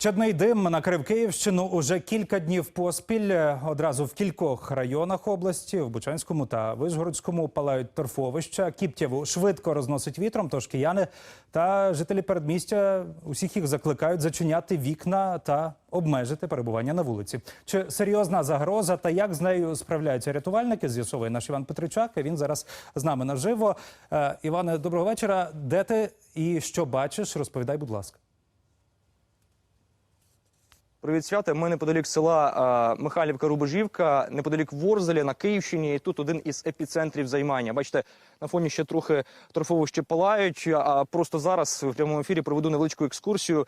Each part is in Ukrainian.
Чадний дим накрив Київщину уже кілька днів поспіль. Одразу в кількох районах області, в Бучанському та Вишгородському, палають торфовища. Кіптєву швидко розносить вітром. Тож кияни та жителі передмістя усіх їх закликають зачиняти вікна та обмежити перебування на вулиці. Чи серйозна загроза та як з нею справляються рятувальники? З'ясовує наш Іван Петричак. Він зараз з нами наживо. Е, Іване, доброго вечора. Де ти і що бачиш? Розповідай, будь ласка. Привіт, свята. Ми неподалік села Михайлівка-Рубежівка, неподалік Ворзеля на Київщині. Тут один із епіцентрів займання. Бачите, на фоні ще трохи торфовище палають. А просто зараз в прямому ефірі проведу невеличку екскурсію.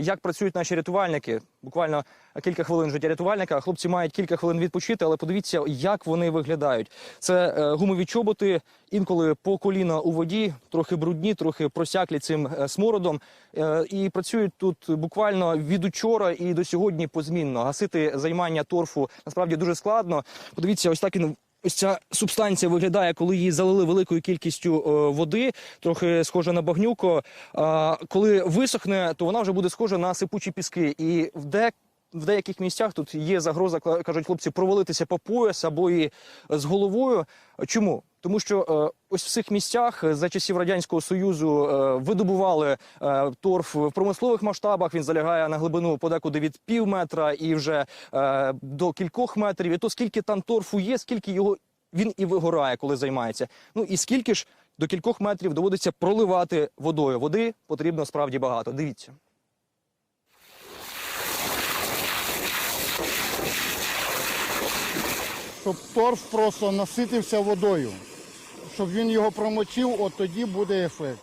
Як працюють наші рятувальники? Буквально кілька хвилин життя рятувальника. Хлопці мають кілька хвилин відпочити, але подивіться, як вони виглядають. Це е, гумові чоботи, інколи по коліна у воді, трохи брудні, трохи просяклі цим е, смородом. Е, і працюють тут буквально від учора і до сьогодні позмінно. Гасити займання торфу насправді дуже складно. Подивіться, ось так він. Ось ця субстанція виглядає, коли її залили великою кількістю е, води, трохи схожа на багнюко. Коли висохне, то вона вже буде схожа на сипучі піски. І в де в деяких місцях тут є загроза, кажуть хлопці, провалитися по пояс або і з головою. Чому? Тому що е, ось в цих місцях е, за часів радянського союзу е, видобували торф в промислових масштабах. Він залягає на глибину подекуди від пів метра і вже до кількох метрів. І то скільки там торфу є, скільки його він і вигорає, коли займається. Ну і скільки ж до кількох метрів доводиться проливати водою. Води потрібно справді багато. Дивіться. щоб торф просто наситився водою. Щоб він його промочив, от тоді буде ефект.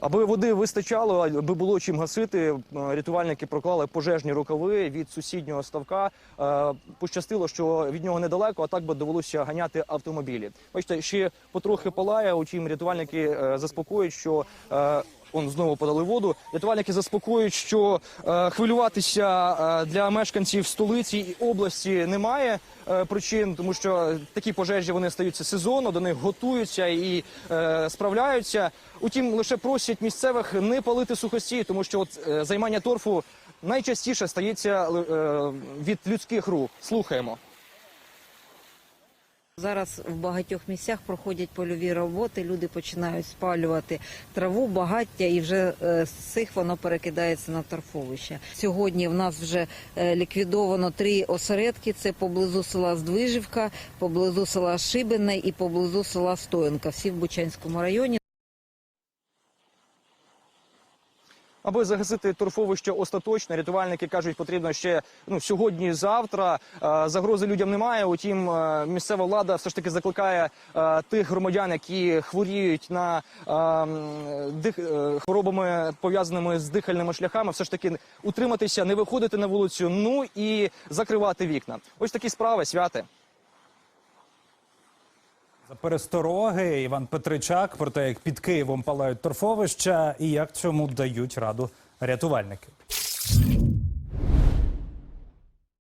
Аби води вистачало, аби було чим гасити, е, рятувальники проклали пожежні рукави від сусіднього ставка. Е, Пощастило, що від нього недалеко, а так би довелося ганяти автомобілі. Бачите, ще потрохи палає. Утім, рятувальники е, заспокоюють, що Он знову подали воду. Рятувальники заспокоюють, що е, хвилюватися е, для мешканців столиці і області немає е, причин, тому що такі пожежі вони стаються сезонно, до них готуються і е, справляються. Утім, лише просять місцевих не палити сухості, тому що от, е, займання торфу найчастіше стається е, від людських рук. Слухаємо. Зараз в багатьох місцях проходять польові роботи. Люди починають спалювати траву, багаття, і вже е, з цих воно перекидається на торфовище. Сьогодні в нас вже е, ліквідовано три осередки: це поблизу села Здвижівка, поблизу села Шибине і поблизу села Стоянка. Всі в Бучанському районі. Аби загасити торфовище остаточно, рятувальники кажуть, потрібно ще ну сьогодні, завтра. Е, Загрози людям немає. Утім, е, місцева влада все ж таки закликає е, тих громадян, які хворіють на дих хворобами пов'язаними з дихальними шляхами, все ж таки утриматися, не виходити на вулицю, ну і закривати вікна. Ось такі справи, святи. За перестороги Іван Петричак про те, як під Києвом палають торфовища і як цьому дають раду рятувальники.